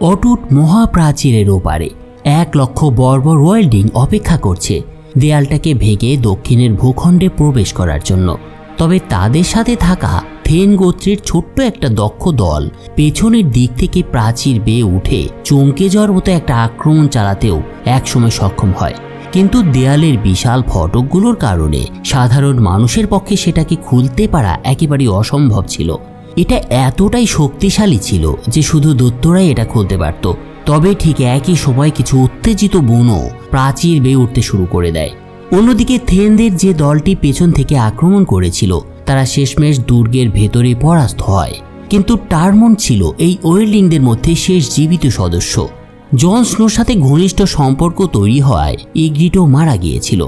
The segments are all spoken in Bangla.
অটুট মহাপ্রাচীরের ওপারে এক লক্ষ বর্বর ওয়েল্ডিং অপেক্ষা করছে দেয়ালটাকে ভেঙে দক্ষিণের ভূখণ্ডে প্রবেশ করার জন্য। তবে তাদের সাথে থাকা থেন গোত্রের ছোট্ট একটা দক্ষ দল পেছনের দিক থেকে প্রাচীর বেয়ে উঠে চমকে যাওয়ার মতো একটা আক্রমণ চালাতেও একসময় সক্ষম হয়। কিন্তু দেয়ালের বিশাল ফটকগুলোর কারণে সাধারণ মানুষের পক্ষে সেটাকে খুলতে পারা একেবারেই অসম্ভব ছিল। এটা এতটাই শক্তিশালী ছিল যে শুধু দত্তরাই এটা খুলতে পারত। তবে ঠিক একই সময় কিছু উত্তেজিত বুনো প্রাচীর বেয়ে উঠতে শুরু করে দেয়। অন্যদিকে থেনদের যে দলটি পেছন থেকে আক্রমণ করেছিল, তারা শেষমেশ দুর্গের ভেতরে পরাস্ত হয়। কিন্তু টার্মন ছিল এই ওয়েল্ডিংদের মধ্যে শেষ জীবিত সদস্য। জন স্নোর সাথে ঘনিষ্ঠ সম্পর্ক তৈরি হওয়ায় ইগ্রিটো মারা গিয়েছিল।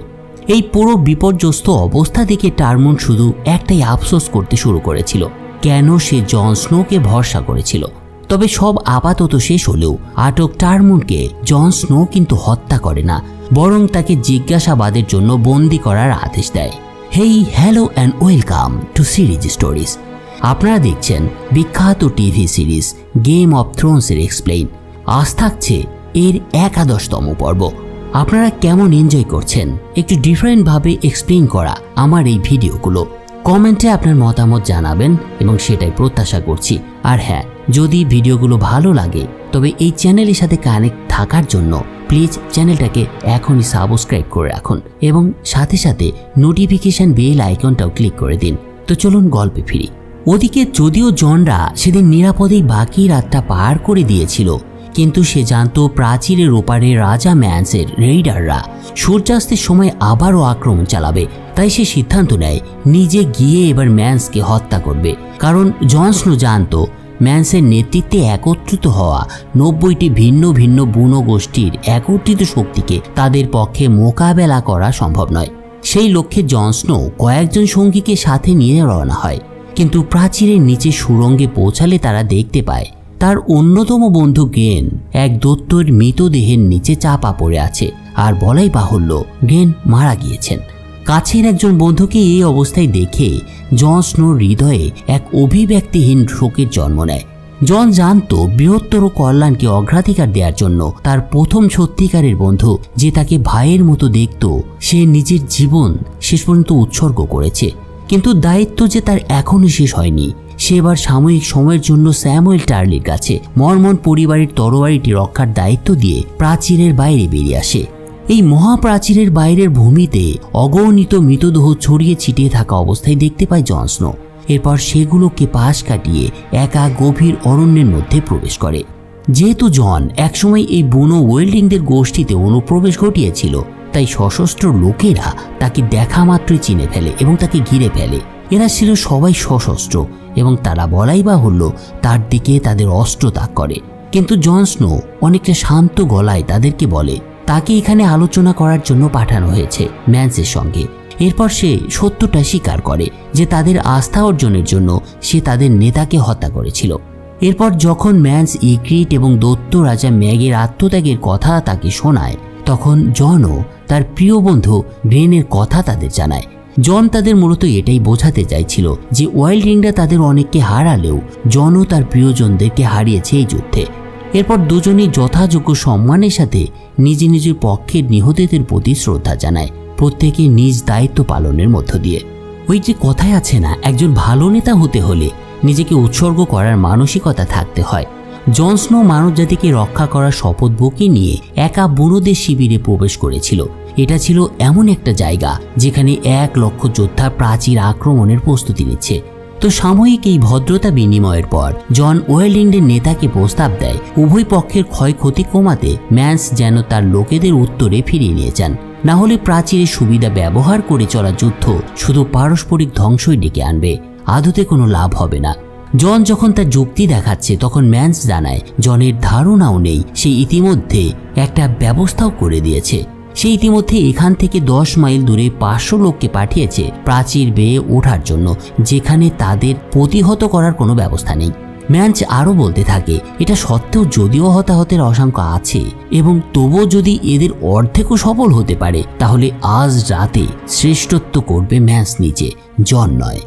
এই পুরো বিপর্যস্ত অবস্থা দেখে টার্মন শুধু একটাই আফসোস করতে শুরু করেছিল। কেন সে জন স্নোকে ভরসা করেছিল? তবে সব আপাতত শেষ হলেও আটক টার্মুনকে জন স্নো কিন্তু হত্যা করে না, বরং তাকে জিজ্ঞাসাবাদের জন্য বন্দি করার আদেশ দেয়। Hey, hello and welcome to series stories. আপনারা দেখছেন বিখ্যাত টিভি সিরিজ গেম অফ থ্রোনসের এক্সপ্লেইন। আজ থাকছে এর একাদশতম পর্ব। আপনারা কেমন এনজয় করছেন? একটু ডিফারেন্টভাবে এক্সপ্লেইন করা আমার এই ভিডিওগুলো। কমেন্টে আপনার মতামত জানাবেন এবং সেটাই প্রত্যাশা করছি। আর হ্যাঁ যদি ভিডিওগুলো ভালো লাগে, তবে এই চ্যানেলের সাথে কানেক্ট থাকার জন্য প্লিজ চ্যানেলটাকে এখনই সাবস্ক্রাইব করে রাখুন এবং সাথে সাথে নোটিফিকেশন বেল আইকনটাও ক্লিক করে দিন। তো চলুন গল্পে ফিরি। ওদিকে যদিও জনরা সেদিন নিরাপদেই বাকি রাতটা পার করে দিয়েছিল কিন্তু সে জানতো প্রাচীরের ওপারে রাজা ম্যান্সের রেইডাররা সূর্যাস্তের সময় আবারও আক্রমণ চালাবে, তাই সে সিদ্ধান্ত নেয়, নিজে গিয়ে এবার ম্যান্সকে হত্যা করবে। কারণ জনসনো জানতো, ম্যান্সের নেতৃত্বে একত্রিত হওয়া নব্বইটি ভিন্ন ভিন্ন বুনো গোষ্ঠীর একত্রিত শক্তিকে তাদের পক্ষে মোকাবেলা করা সম্ভব নয়। সেই লক্ষ্যে জনসনো কয়েকজন সঙ্গীকে সাথে নিয়ে রওনা হয়। কিন্তু প্রাচীরের নিচে সুরঙ্গে পৌঁছালে তারা দেখতে পায় তার অন্যতম বন্ধু গেন এক দত্তর মৃতদেহের নিচে চাপা পড়ে আছে আর বলাই বাহুল্য গেন মারা গিয়েছেন। কাছের একজন বন্ধুকে এই অবস্থায় দেখে জন স্নোর হৃদয়ে এক অভিব্যক্তিহীন শোকের জন্ম নেয়। জন জানত বৃহত্তর কল্যাণকে অগ্রাধিকার দেওয়ার জন্য তার প্রথম সত্যিকারের বন্ধু যে তাকে ভাইয়ের মতো দেখত সে নিজের জীবন শেষ পর্যন্ত উৎসর্গ করেছে। কিন্তু দায়িত্ব যে তার এখনও শেষ হয়নি, সে এবার সাময়িক সময়ের জন্য স্যামুয়েল টার্লির কাছে মর্মন পরিবারের তরবারিটি রক্ষার দায়িত্ব দিয়ে প্রাচীরের বাইরে বেরিয়ে আসে। এই মহাপ্রাচীরের বাইরের ভূমিতে অগণিত মৃতদেহ ছড়িয়ে ছিটিয়ে থাকা অবস্থায় দেখতে পায় জনস্নো এরপর সেগুলোকে পাশ কাটিয়ে একা গভীর অরণ্যের মধ্যে প্রবেশ করে। যেহেতু জন একসময় এই বুনো ওয়েল্ডিংদের গোষ্ঠীতে অনুপ্রবেশ ঘটিয়েছিল তাই সশস্ত্র লোকেরা তাকে দেখা মাত্রই চিনে ফেলে এবং তাকে ঘিরে ফেলে। এরা ছিল সবাই সশস্ত্র এবং তারা বলাই বাহুল্য তার দিকে তাদের অস্ত্র তাক করে। কিন্তু জন স্নো অনেকটা শান্ত গলায় তাদেরকে বলে, তাকে এখানে আলোচনা করার জন্য পাঠানো হয়েছে ম্যান্সের সঙ্গে। এরপর সে সত্যটা স্বীকার করে যে তাদের আস্থা অর্জনের জন্য সে তাদের নেতাকে হত্যা করেছিল। এরপর যখন ম্যান্স ইক্রিট এবং দত্ত রাজা ম্যাগের আত্মত্যাগের কথা তাকে শোনায়, তখন জনও তার প্রিয় বন্ধু গ্রেনের কথা তাদের জানায়। জন তাদের মূলত এটাই বোঝাতে চাইছিল যে ওয়াইল্ড ওয়াইল্ডিংরা তাদের অনেককে হারালেও জনও তার প্রিয়জনদেরকে হারিয়েছে এই যুদ্ধে। এরপর দুজনেই যথাযোগ্য সম্মানের সাথে নিজ নিজের পক্ষের নিহতদের প্রতি শ্রদ্ধা জানায়, প্রত্যেকে নিজ দায়িত্ব পালনের মধ্য দিয়ে। ওই যে কথায় আছে না, একজন ভালো নেতা হতে হলে নিজেকে উৎসর্গ করার মানসিকতা থাকতে হয়। জন স্নো মানবজাতিকে রক্ষা করার শপথ বুকে নিয়ে একা বুড়োদের শিবিরে প্রবেশ করেছিল। এটা ছিল এমন একটা জায়গা যেখানে এক লক্ষ যোদ্ধা প্রাচীর আক্রমণের প্রস্তুতি নিচ্ছে। তো সাময়িক এই ভদ্রতা বিনিময়ের পর, জন ওয়েল্ডিংডের নেতাকে প্রস্তাব দেয়, উভয় পক্ষের ক্ষয়ক্ষতি কমাতে ম্যান্স যেন তার লোকেদের উত্তরে ফিরিয়ে নিয়ে যান। না হলে প্রাচীরের সুবিধা ব্যবহার করে চলা যুদ্ধ শুধু পারস্পরিক ধ্বংসই ডেকে আনবে, আদতে কোনো লাভ হবে না। জন যখন তার যুক্তি দেখাচ্ছে, তখন ম্যান্স জানায়, জনের ধারণাও নেই, সে ইতিমধ্যে একটা ব্যবস্থাও করে দিয়েছে। সে ইতিমধ্যে এখান থেকে দশ মাইল দূরে পাঁচশো লোককে পাঠিয়েছে প্রাচীর বেয়ে ওঠার জন্য, যেখানে তাদের প্রতিহত করার কোনো ব্যবস্থা নেই। ম্যাঞ্চ আরও বলতে থাকে, এটা সত্ত্বেও যদিও হতাহতের আশঙ্কা আছে এবং তবুও যদি এদের অর্ধেকও সফল হতে পারে, তাহলে আজ রাতে শ্রেষ্ঠত্ব করবে ম্যান্স নিচে জন নয়।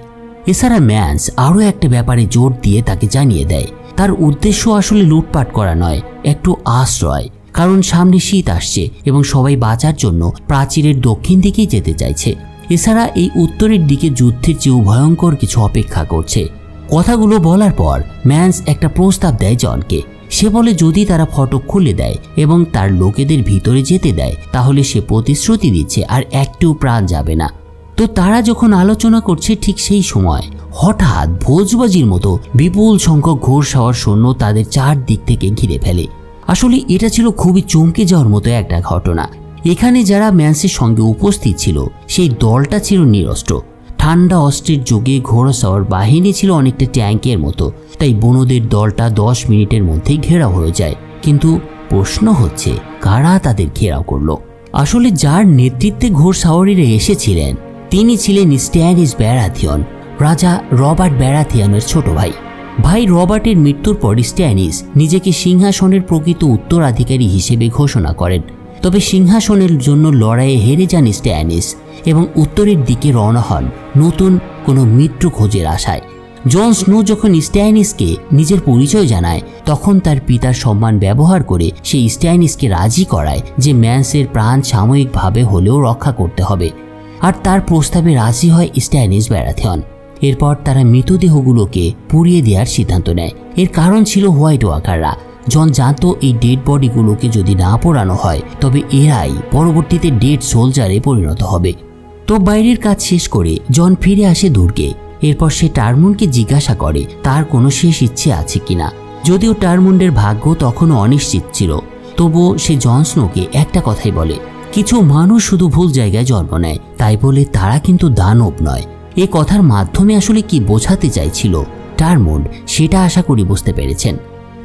এছাড়া ম্যান্স আরও একটা ব্যাপারে জোর দিয়ে তাকে জানিয়ে দেয়, তার উদ্দেশ্য আসলে লুটপাট করা নয়, একটু আশ্রয়। কারণ সামনে শীত আসছে এবং সবাই বাঁচার জন্য প্রাচীরের দক্ষিণ দিকেই যেতে চাইছে। এছাড়া এই উত্তরের দিকে যুদ্ধের চেয়েও ভয়ঙ্কর কিছু অপেক্ষা করছে। কথাগুলো বলার পর ম্যান্স একটা প্রস্তাব দেয় জনকে। সে বলে, যদি তারা ফটক খুলে দেয় এবং তার লোকেদের ভিতরে যেতে দেয়, তাহলে সে প্রতিশ্রুতি দিচ্ছে আর একটু প্রাণ যাবে না। তো তারা যখন আলোচনা করছে ঠিক সেই সময়, হঠাৎ ভোজবাজির মতো বিপুল সংখ্যক ঘোড়সাওয়ার সৈন্য তাদের চারদিক থেকে ঘিরে ফেলে। আসলে এটা ছিল খুবই চমকে যাওয়ার মতো একটা ঘটনা। এখানে যারা ম্যান্সের সঙ্গে উপস্থিত ছিল, সেই দলটা ছিল নিরস্ত্র। ঠান্ডা অস্ত্রের যোগে ঘোড়সাওয়ার বাহিনী ছিল অনেকটা ট্যাঙ্কের মতো, তাই বনদের দলটা দশ মিনিটের মধ্যেই ঘেরাও হয়ে যায়। কিন্তু প্রশ্ন হচ্ছে, কারা তাদের ঘেরাও করল? আসলে যার নেতৃত্বে ঘোড়সাওয়ারিরা এসেছিলেন, তিনি ছিলেন স্ট্যানিস ব্যারাথিয়ন, রাজা রবার্ট ব্যারাথিয়নের ছোট ভাই। ভাই রবার্টের মৃত্যুর পর স্ট্যানিস নিজেকে সিংহাসনের প্রকৃত উত্তরাধিকারী হিসেবে ঘোষণা করেন। তবে সিংহাসনের জন্য লড়াইয়ে হেরে যান স্ট্যানিস এবং উত্তরের দিকে রওনা হন নতুন কোনো মিত্র খোঁজের আশায়। জন স্নো যখন স্ট্যানিসকে নিজের পরিচয় জানায়, তখন তার পিতার সম্মান ব্যবহার করে সে স্ট্যানিসকে রাজি করায় যে ম্যান্সের প্রাণ সাময়িকভাবে হলেও রক্ষা করতে হবে। আর তার প্রস্তাবে রাজি হয় স্ট্যানিস ব্যারাথিয়ন এরপর তারা মৃতদেহগুলোকে পুড়িয়ে দেওয়ার সিদ্ধান্ত নেয়। এর কারণ ছিল হোয়াইট ওয়াকাররা। জন জানতো এই ডেড বডিগুলোকে যদি না পোড়ানো হয়, তবে এরাই পরবর্তীতে ডেড সোলজারে পরিণত হবে। তো বাইরের কাজ শেষ করে জন ফিরে আসে দুর্গে। এরপর সে টারমুনকে জিজ্ঞাসা করে, তার কোনো শেষ ইচ্ছে আছে কিনা? যদিও টারমুন্ডের ভাগ্য তখনও অনিশ্চিত ছিল, তবুও সে জন স্নোকে একটা কথাই বলে, কিছু মানুষ শুধু ভুল জায়গায় জন্ম নেয়, তাই বলে তারা কিন্তু দানব নয়। এ কথার মাধ্যমে আসলে কি বোঝাতে চাইছিল টারমুন্ড সেটা আশা করি বুঝতে পেরেছেন।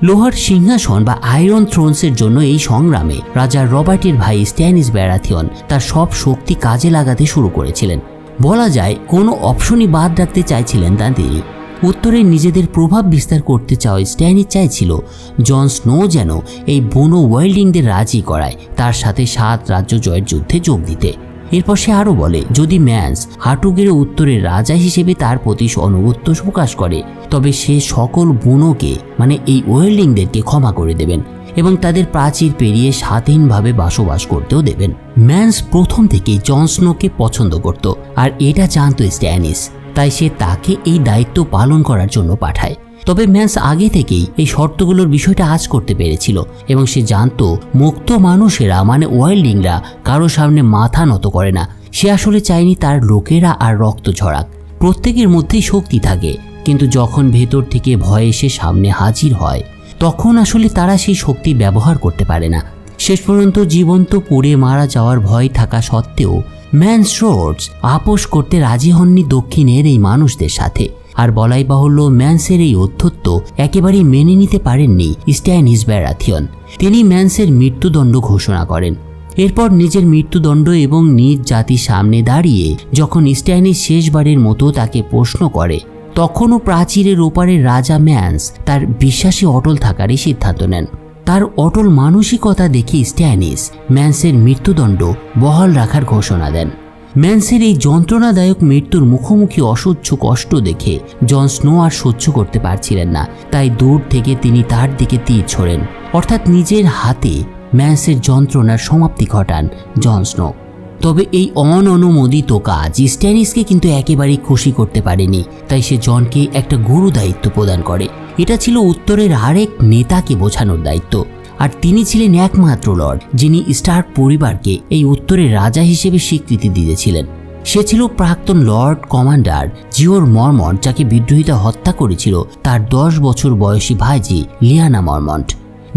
লোহার সিংহাসন বা আয়রন থ্রোনসের জন্য এই সংগ্রামে রাজা রবার্টের ভাই স্ট্যানিস ব্যারাথিয়ন তার সব শক্তি কাজে লাগাতে শুরু করেছিলেন। বলা যায়, কোনো অপশনই বাদ রাখতে চাইছিলেন না তিনি। উত্তরে নিজেদের প্রভাব বিস্তার করতে চাওয়া স্ট্যানিস চাইছিল জন স্নো যেন এই বনো ওয়াইল্ডিংদের রাজি করায়, তার সাথে সাত রাজ্য জয়ের যুদ্ধে যোগ দিতে। এরপর সে আরও বলে, যদি ম্যান্স হাটুগের উত্তরের রাজা হিসেবে তার প্রতি অনুগত্য প্রকাশ করে, তবে সে সকল বুনোকে মানে এই ওয়েল্ডিংদেরকে ক্ষমা করে দেবেন এবং তাদের প্রাচীর পেরিয়ে স্বাধীনভাবে বসবাস করতেও দেবেন। ম্যান্স প্রথম থেকেই জন স্নোকে পছন্দ করত, আর এটা জানতো স্ট্যানিস। তাই সে তাকে এই দায়িত্ব পালন করার জন্য পাঠায়। তবে ম্যান্স আগে থেকেই এই শর্তগুলোর বিষয়টা আজ করতে পেরেছিল এবং সে জানতো মুক্ত মানুষেরা মানে ওয়াইল্ডিংরা, কারও সামনে মাথা নত করে না। সে আসলে চায়নি তার লোকেরা আর রক্ত ঝরাক প্রত্যেকের মধ্যেই শক্তি থাকে, কিন্তু যখন ভেতর থেকে ভয়ে এসে সামনে হাজির হয়, তখন আসলে তারা সেই শক্তি ব্যবহার করতে পারে না। শেষ পর্যন্ত জীবন্ত পুড়ে মারা যাওয়ার ভয় থাকা সত্ত্বেও ম্যানস রোডস আপোষ করতে রাজি হননি দক্ষিণের এই মানুষদের সাথে। আর বলাই বাহুল্য ম্যান্সের এই অধ্যত্ব একেবারেই মেনে নিতে পারেননি স্ট্যানিস ব্যারাথিয়ন। তিনি ম্যান্সের মৃত্যুদণ্ড ঘোষণা করেন। এরপর নিজের মৃত্যুদণ্ড এবং নিজ জাতির সামনে দাঁড়িয়ে যখন স্ট্যানিস শেষবারের মতো তাকে প্রশ্ন করে, তখনও প্রাচীরের ওপারের রাজা ম্যান্স তার বিশ্বাসে অটল থাকারই সিদ্ধান্ত নেন। তার অটল মানসিকতা দেখে স্ট্যানিস ম্যান্সের মৃত্যুদণ্ড বহাল রাখার ঘোষণা দেন। ম্যান্সের এই যন্ত্রণাদায়ক মৃত্যুর মুখোমুখি অসহ্য কষ্ট দেখে জন স্নো আর সহ্য করতে পারছিলেন না। তাই দূর থেকে তিনি তার দিকে তীর ছোড়েন। অর্থাৎ নিজের হাতে ম্যান্সের যন্ত্রণার সমাপ্তি ঘটান জন স্নো। তবে এই অননুমোদিত কাজ স্ট্যানিসকে কিন্তু একেবারেই খুশি করতে পারেনি। তাই সে জনকে একটা গুরু দায়িত্ব প্রদান করে। এটা ছিল উত্তরের আরেক নেতাকে বোঝানোর দায়িত্ব। আর তিনি ছিলেন একমাত্র লর্ড, যিনি স্টার্ক পরিবারকে এই উত্তরের রাজা হিসেবে স্বীকৃতি দিয়েছিলেন। সে ছিল প্রাক্তন লর্ড কমান্ডার জিওর মর্মন্ট, যাকে বিদ্রোহিতা হত্যা করেছিল তার দশ বছর বয়সী ভাইজি লিয়ানা মর্মন্ট।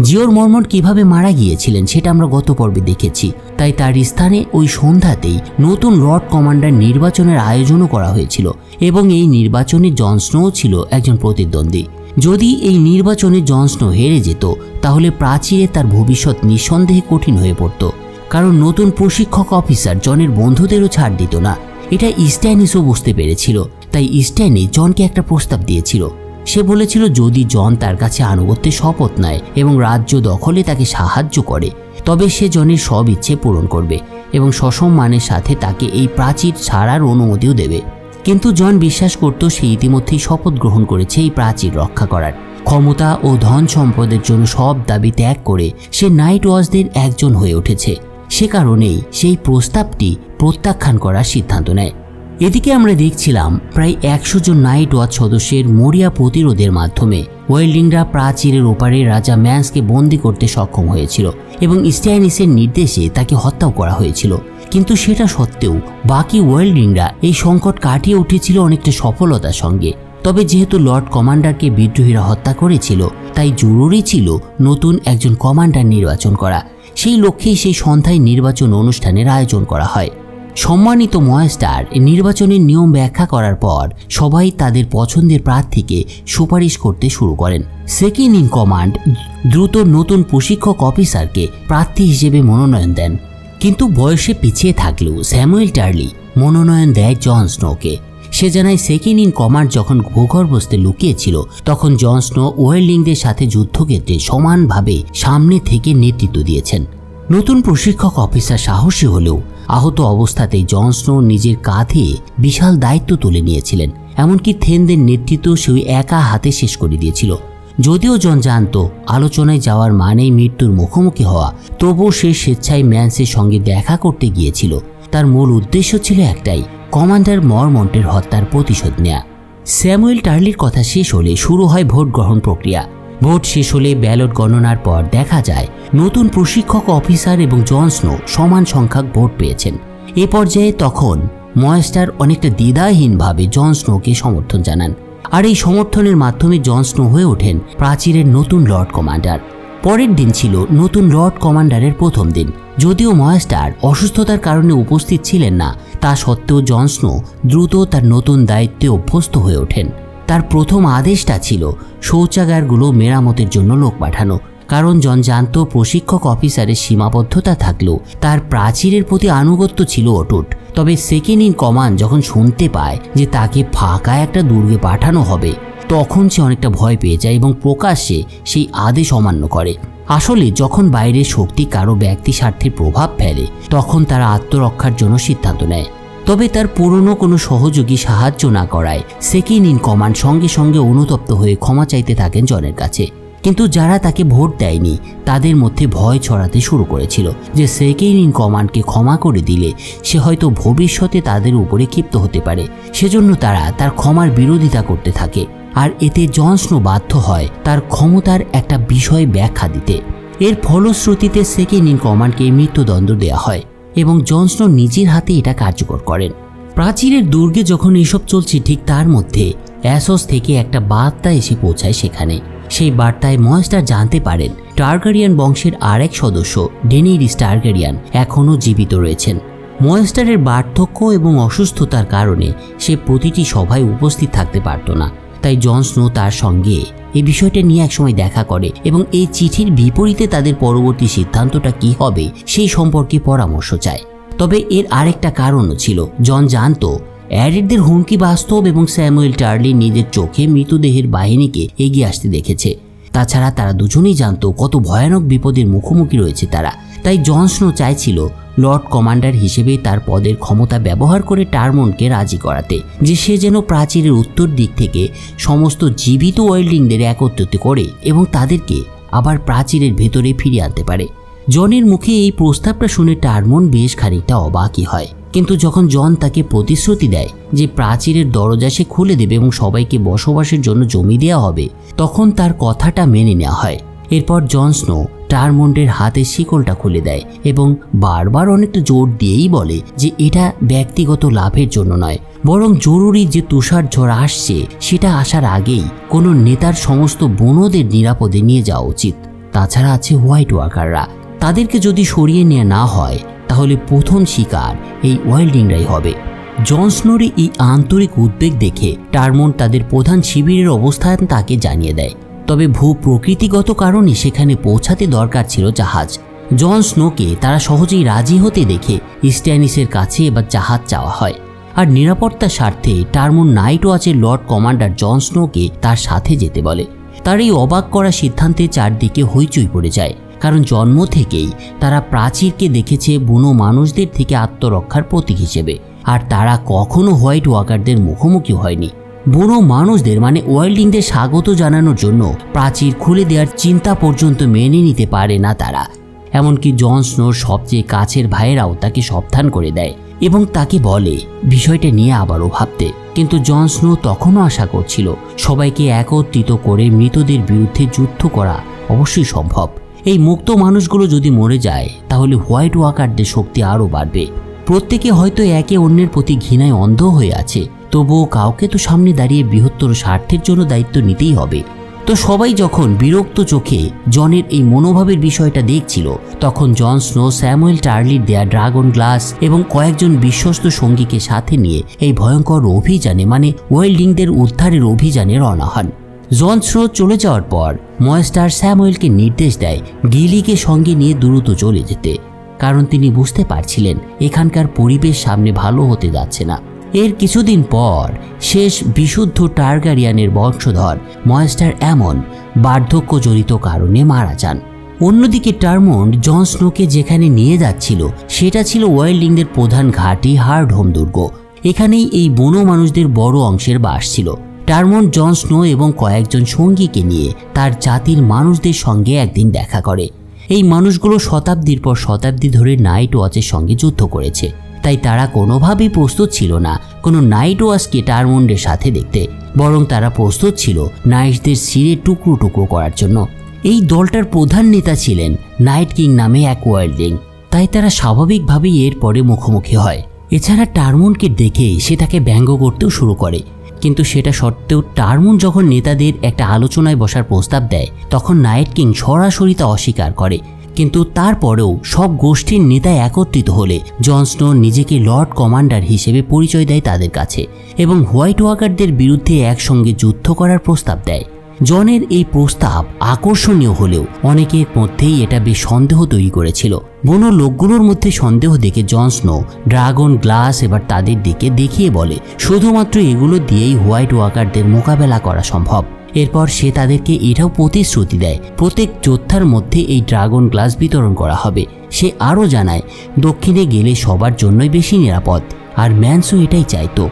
জিওর মর্মন্ট কীভাবে মারা গিয়েছিলেন সেটা আমরা গত পর্বে দেখেছি, তাই তার স্থানে ওই সন্ধ্যাতেই নতুন লর্ড কমান্ডার নির্বাচনের আয়োজনও করা হয়েছিল এবং এই নির্বাচনে জন স্নো ছিল একজন প্রতিদ্বন্দ্বী। যদি এই নির্বাচনে জন স্নো হেরে যেত, তাহলে প্রাচীরে তার ভবিষ্যৎ নিঃসন্দেহে কঠিন হয়ে পড়ত। কারণ নতুন প্রশিক্ষক অফিসার জনের বন্ধুদেরও ছাড় দিত না। এটা স্ট্যানিসও বুঝতে পেরেছিল। তাই স্ট্যানি জনকে একটা প্রস্তাব দিয়েছিল। সে বলেছিল, যদি জন তার কাছে আনুগত্যে শপথ নেয় এবং রাজ্য দখলে তাকে সাহায্য করে, তবে সে জনের সব ইচ্ছে পূরণ করবে এবং সসম্মানের সাথে তাকে এই প্রাচীর ছাড়ার অনুমতিও দেবে। কিন্তু জন বিশ্বাস করত সে ইতিমধ্যেই শপথ গ্রহণ করেছে এই প্রাচীর রক্ষা করার। ক্ষমতা ও ধন সম্পদের জন্য সব দাবি ত্যাগ করে সে নাইট ওয়াচদের একজন হয়ে উঠেছে। সে কারণেই সেই প্রস্তাবটি প্রত্যাখ্যান করার সিদ্ধান্ত নেয়। এদিকে আমরা দেখছিলাম প্রায় একশো জন নাইট ওয়াচ সদস্যের মরিয়া প্রতিরোধের মাধ্যমে ওয়েল্ডিংরা প্রাচীরের ওপারে রাজা ম্যান্সকে বন্দি করতে সক্ষম হয়েছিল এবং স্ট্যানিসের নির্দেশে তাকে হত্যাও করা হয়েছিল। কিন্তু সেটা সত্ত্বেও বাকি ওয়েল্ডিংরা এই সংকট কাটিয়ে উঠেছিল অনেকটা সফলতার সঙ্গে। তবে যেহেতু লর্ড কমান্ডারকে বিদ্রোহীরা হত্যা করেছিল, তাই জরুরি ছিল নতুন একজন কমান্ডার নির্বাচন করা। সেই লক্ষ্যেই সেই সন্ধ্যায় নির্বাচন অনুষ্ঠানের আয়োজন করা হয়। সম্মানিত ময়েস্টার নির্বাচনের নিয়ম ব্যাখ্যা করার পর সবাই তাদের পছন্দের প্রার্থীকে সুপারিশ করতে শুরু করেন। সেকেন্ড ইন কমান্ড দ্রুত নতুন প্রশিক্ষক অফিসারকে প্রার্থী হিসেবে মনোনয়ন দেন। কিন্তু বয়সে পিছিয়ে থাকলেও স্যামুয়েল টার্লি, মনোনয়ন দেয় জন স্নোকে সে জানায়, সেকেন্ড ইন কমান্ড যখন ভূগর্ভস্থে লুকিয়েছিল, তখন জন স্নো ওয়েল্ডিংদের সাথে যুদ্ধক্ষেত্রে সমানভাবে সামনে থেকে নেতৃত্ব দিয়েছেন। নতুন প্রশিক্ষক অফিসার সাহসী হলেও আহত অবস্থাতেই জন স্নো নিজের কাঁধে বিশাল দায়িত্ব তুলে নিয়েছিলেন। এমনকি থেনদের নেতৃত্ব সেই একা হাতে শেষ করে দিয়েছিল। যদিও জন জানত, আলোচনায় যাওয়ার মানেই মৃত্যুর মুখোমুখি হওয়া। তবুও সে স্বেচ্ছায় ম্যান্সের সঙ্গে দেখা করতে গিয়েছিল। তার মূল উদ্দেশ্য ছিল একটাই, কমান্ডার মরমন্টের হত্যার প্রতিশোধ নেয়া। স্যামুয়েল টার্লির কথা শেষ হলে শুরু হয় ভোট গ্রহণ প্রক্রিয়া। ভোট শেষ হলে ব্যালট গণনার পর দেখা যায়, নতুন প্রশিক্ষক অফিসার এবং জন স্নো সমান সংখ্যক ভোট পেয়েছেন। এ পর্যায়ে তখন ময়েস্টার অনেকটা দ্বিধাহীনভাবে জন স্নোকে সমর্থন জানান। আর এই সমর্থনের মাধ্যমে জন স্নো হয়ে ওঠেন প্রাচীরের নতুন লর্ড কমান্ডার পরের দিন ছিল নতুন লর্ড কমান্ডারের প্রথম দিন। যদিও ময়েস্টার অসুস্থতার কারণে উপস্থিত ছিলেন না, তা সত্ত্বেও জন স্নো দ্রুত তার নতুন দায়িত্বে অভ্যস্ত হয়ে ওঠেন। তার প্রথম আদেশটা ছিল শৌচাগারগুলো মেরামতের জন্য লোক পাঠানো। কারণ জন জানত প্রশিক্ষক অফিসারের সীমাবদ্ধতা থাকলেও তার প্রাচীরের প্রতি আনুগত্য ছিল অটুট। তবে সেকেন্ড ইন কমান্ড যখন শুনতে পায় যে তাকে ফাঁকা একটা দুর্গে পাঠানো হবে, তখন সে অনেকটা ভয় পেয়ে যায় এবং প্রকাশ্যে সেই আদেশ অমান্য করে। আসলে যখন বাইরের শক্তি কারও ব্যক্তি স্বার্থের প্রভাব ফেলে, তখন তারা আত্মরক্ষার জন্য সিদ্ধান্ত নেয়। তবে তার পুরনো কোনো সহযোগী সাহায্য না করায় সেকেন্ড ইন কমান্ড সঙ্গে সঙ্গে অনুতপ্ত হয়ে ক্ষমা চাইতে থাকেন জনের কাছে। কিন্তু যারা তাকে ভোট দেয়নি, তাদের মধ্যে ভয় ছড়াতে শুরু করেছিল যে সেকেন্ড ইন কমান্ডকে ক্ষমা করে দিলে সে হয়তো ভবিষ্যতে তাদের উপরে ক্ষিপ্ত হতে পারে। সেজন্য তারা তার ক্ষমার বিরোধিতা করতে থাকে। আর এতে জন স্নো বাধ্য হয় তার ক্ষমতার একটা বিষয় ব্যাখ্যা দিতে। এর ফলশ্রুতিতে সেকেন্ড ইন কমান্ডকে মৃত্যুদণ্ড দেওয়া হয় এবং জন স্নো নিজের হাতে এটা কার্যকর করেন। প্রাচীরের দুর্গে যখন এসব চলছে ঠিক তার মধ্যে অ্যাসস থেকে একটা বার্তা এসে পৌঁছায় সেখানে। সেই বার্তায় ময়েস্টার জানতে পারেন, টার্গারিয়ান বংশের আরেক সদস্য, ডেনিরিস টার্গারিয়ান, এখনও জীবিত রয়েছেন। ময়েস্টারের বার্ধক্য এবং অসুস্থতার কারণে সে প্রতিটি সভায় উপস্থিত থাকতে পারত না। তাই জন স্নো তার সঙ্গে এই বিষয়টা নিয়ে একসময় দেখা করে এবং এই চিঠির বিপরীতে তাদের পরবর্তী সিদ্ধান্তটা কি হবে সেই সম্পর্কে পরামর্শ চায়। তবে এর আরেকটা কারণও ছিল জন জানতো অ্যারিডদের হুমকি বাস্তব এবং স্যামুয়েল টার্লি নিজের চোখে মৃতদেহের বাহিনীকে এগিয়ে আসতে দেখেছে। তাছাড়া তারা দুজনেই জানত কত ভয়ানক বিপদের মুখোমুখি রয়েছে তারা। তাই জন স্নো চাইছিল লর্ড কমান্ডার হিসেবে তার পদের ক্ষমতা ব্যবহার করে টার্মনকে রাজি করাতে, যে সে যেন প্রাচীরের উত্তর দিক থেকে সমস্ত জীবিত ওয়েল্ডিংদের একত্রিত করে এবং তাদেরকে আবার প্রাচীরের ভেতরে ফিরিয়ে আনতে পারে। জনের মুখে এই প্রস্তাবটা শুনে টার্মন বেশ খানিকটা অবাকই হয়। কিন্তু যখন জন তাকে প্রতিশ্রুতি দেয় যে প্রাচীরের দরজা সে খুলে দেবে এবং সবাইকে বসবাসের জন্য জমি দেওয়া হবে, তখন তার কথাটা মেনে নেওয়া হয়। এরপর জন স্নো টারমন্ডের হাতে শিকলটা খুলে দেয় এবং বারবার অনেকটা জোর দিয়েই বলে যে এটা ব্যক্তিগত লাভের জন্য নয়, বরং জরুরি যে তুষার ঝড় আসছে সেটা আসার আগেই কোনো নেতার সমস্ত বনদের নিরাপদে নিয়ে যাওয়া উচিত। তাছাড়া আছে হোয়াইট ওয়ার্কাররা তাদেরকে যদি সরিয়ে নেওয়া না হয় তাহলে প্রথম শিকার এই ওয়েল্ডিংরাই হবে। জন স্নোর এই আন্তরিক উদ্বেগ দেখে টার্মন তাদের প্রধান শিবিরের অবস্থান তাকে জানিয়ে দেয়। তবে ভূ প্রকৃতিগত কারণে সেখানে পৌঁছাতে দরকার ছিল জাহাজ। জন স্নোকে তারা সহজেই রাজি হতে দেখে স্ট্যানিসের কাছে এবার জাহাজ চাওয়া হয়। আর নিরাপত্তার স্বার্থে টার্মন নাইট ওয়াচের লর্ড কমান্ডার জন স্নোকে তার সাথে যেতে বলে। তার এই অবাক করা সিদ্ধান্তে চারদিকে হইচই পড়ে যায়। কারণ জন্ম থেকেই তারা প্রাচীরকে দেখেছে বুনো মানুষদের থেকে আত্মরক্ষার প্রতীক হিসেবে। আর তারা কখনো হোয়াইট ওয়াকারদের মুখোমুখি হয়নি। বুনো মানুষদের মানে ওয়াইল্ডিংদের স্বাগত জানানোর জন্য প্রাচীর খুলে দেওয়ার চিন্তা পর্যন্ত মেনে নিতে পারে না তারা। এমনকি জন স্নোর সবচেয়ে কাছের ভাইয়েরাও তাকে সাবধান করে দেয় এবং তাকে বলে, বিষয়টা নিয়ে আবারও ভাবতে। কিন্তু জন স্নো তখনও আশা করছিল, সবাইকে একত্রিত করে মৃতদের বিরুদ্ধে যুদ্ধ করা অবশ্যই সম্ভব। এই মুক্ত মানুষগুলো যদি মরে যায়, তাহলে হোয়াইট ওয়াকারদের শক্তি আরও বাড়বে। প্রত্যেকে হয়তো একে অন্যের প্রতি ঘৃণায় অন্ধ হয়ে আছে। তবুও কাউকে তো সামনে দাঁড়িয়ে বৃহত্তর স্বার্থের জন্য দায়িত্ব নিতেই হবে। তো সবাই যখন বিরক্ত চোখে জনের এই মনোভাবের বিষয়টা দেখছিল, তখন জন স্নো স্যামুয়েল টার্লির দেয়া ড্রাগন গ্লাস এবং কয়েকজন বিশ্বস্ত সঙ্গীকে সাথে নিয়ে এই ভয়ঙ্কর অভিযানে মানে ওয়েল্ডিংদের উদ্ধারের অভিযানে রওনা হন। জন স্নো চলে যাওয়ার পর ময়েস্টার স্যামুয়েলকে নির্দেশ দেয় গিলিকে সঙ্গে নিয়ে দ্রুত চলে যেতে। কারণ তিনি বুঝতে পারছিলেন এখানকার পরিবেশ সামনে ভালো হতে যাচ্ছে না। এর কিছুদিন পর শেষ বিশুদ্ধ টার্গারিয়ানের বংশধর ময়েস্টার এমন বার্ধক্যজনিত কারণে মারা যান। অন্যদিকে টার্মন্ড জন স্নোকে যেখানে নিয়ে যাচ্ছিল, সেটা ছিল ওয়াইল্ডিংদের প্রধান ঘাঁটি হার্ডহোম দুর্গ। এখানেই এই বনো মানুষদের বড় অংশের বাস ছিল। টার্মন্ড জন স্নো এবং কয়েকজন সঙ্গীকে নিয়ে তার জাতির মানুষদের সঙ্গে একদিন দেখা করে। এই মানুষগুলো শতাব্দীর পর শতাব্দী ধরে নাইট ওয়াচের সঙ্গে যুদ্ধ করেছে। তাই তারা কোনোভাবেই প্রস্তুত ছিল না কোনো নাইট ওয়াচকে টারমন্ডের সাথে দেখতে। বরং তারা প্রস্তুত ছিল নাইটদের সিরে টুকরো টুকরো করার জন্য। এই দলটার প্রধান নেতা ছিলেন নাইট কিং নামে এক ওয়ার্ল্ডিং তাই তারা স্বাভাবিকভাবেই এর পরে মুখোমুখি হয়। এছাড়া টারমনকে দেখে সে তাকে ব্যঙ্গ করতেও শুরু করে। কিন্তু সেটা সত্ত্বেও টার্মুন যখন নেতাদের একটা আলোচনায় বসার প্রস্তাব দেয়, তখন নাইট কিং সরাসরি তা অস্বীকার করে। কিন্তু তারপরেও সব গোষ্ঠীর নেতা একত্রিত হলে জন স্নো নিজেকে লর্ড কমান্ডার হিসেবে পরিচয় দেয় তাদের কাছে এবং হোয়াইট ওয়াকারদের বিরুদ্ধে একসঙ্গে যুদ্ধ করার প্রস্তাব দেয়। জনের এই প্রস্তাব আকর্ষণীয় হলেও অনেকের মধ্যেই এটা বেশ সন্দেহ তৈরি করেছিল। বনো লোকগুলোর মধ্যে সন্দেহ দেখে জন স্নো ড্রাগন গ্লাস এবার তাদের দিকে দেখিয়ে বলে, শুধুমাত্র এগুলো দিয়েই হোয়াইট ওয়াকারদের মোকাবেলা করা সম্ভব। এরপর সে তাদেরকে এটাও প্রতিশ্রুতি দেয়, প্রত্যেক যোদ্ধার মধ্যে এই ড্রাগন গ্লাস বিতরণ করা হবে। সে আরও জানায়, দক্ষিণে গেলে সবার জন্যই বেশি নিরাপদ। আর ম্যানসও এটাই চাইতো।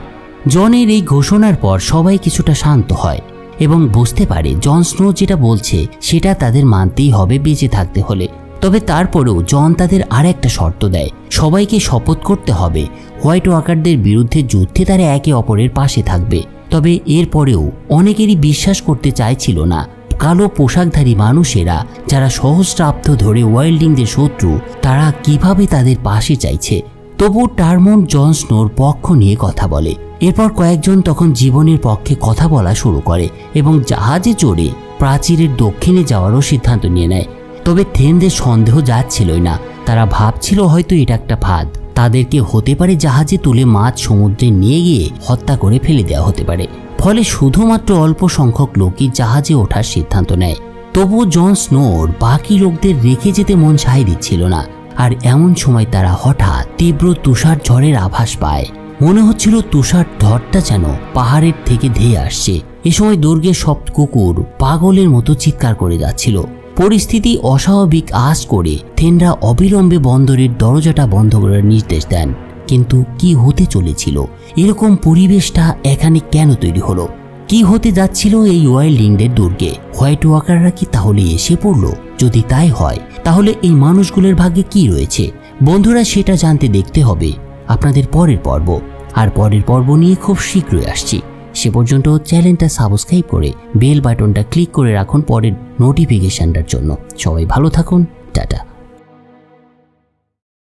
জনের এই ঘোষণার পর সবাই কিছুটা শান্ত হয়। এবং বুঝতে পারে জন স্নো যেটা বলছে, সেটা তাদের মানতেই হবে বেঁচে থাকতে হলে। তবে তারপরেও জন তাদের আর একটা শর্ত দেয়, সবাইকে শপথ করতে হবে। হোয়াইট ওয়াকারদের বিরুদ্ধে যুদ্ধে তারা একে অপরের পাশে থাকবে। তবে এরপরেও অনেকেরই বিশ্বাস করতে চাইছিল না। কালো পোশাকধারী মানুষেরা, যারা সহস্রাব্দ ধরে ওয়াইল্ডিংদের শত্রু, তারা কীভাবে তাদের পাশে চাইছে? তবু টার্মন জন স্নোর পক্ষ নিয়ে কথা বলে। এরপর কয়েকজন তখন জীবনের পক্ষে কথা বলা শুরু করে এবং জাহাজে চড়ে প্রাচীরের দক্ষিণে যাওয়ারও সিদ্ধান্ত নিয়ে নেয়। তবে থেনদের সন্দেহ যাচ্ছিলই না। তারা ভাবছিল হয়তো এটা একটা ফাঁদ। তাদেরকে হতে পারে জাহাজে তুলে মাছ সমুদ্রে নিয়ে গিয়ে হত্যা করে ফেলে দেওয়া হতে পারে। ফলে শুধুমাত্র অল্প সংখ্যক লোকই জাহাজে ওঠার সিদ্ধান্ত নেয়। তবুও জন স্নোর বাকি লোকদের রেখে যেতে মন সায় দিচ্ছিল না। আর এমন সময় তারা হঠাৎ তীব্র তুষার ঝড়ের আভাস পায়। মনে হচ্ছিল তুষার ঝড়টা যেন পাহাড়ের থেকে ধেয়ে আসছে। এ সময় দুর্গের সব কুকুর পাগলের মতো চিৎকার করে যাচ্ছিল। পরিস্থিতি অস্বাভাবিক আশ করে থেনরা অবিলম্বে বন্দরের দরজাটা বন্ধ করার নির্দেশ দেন। কিন্তু কি হতে চলেছিল? এরকম পরিবেশটা এখানে কেন তৈরি হলো? কি হতে যাচ্ছিল এই ওয়াইল্ডিংদের দুর্গে? হোয়াইট ওয়াকাররা কি তাহলে এসে পড়ল? যদি তাই হয়, তাহলে এই মানুষগুলোর ভাগ্যে কি রয়েছে? বন্ধুরা, সেটা জানতে দেখতে হবে। আপনাদের পরের পর্ব। আর পরের পর্ব নিয়ে খুব শীঘ্রই আসছি। সে পর্যন্ত চ্যানেলটা সাবস্ক্রাইব করে বেল বাটনটা ক্লিক করে রাখুন পরের নোটিফিকেশনটার জন্য। সবাই ভালো থাকুন। টাটা।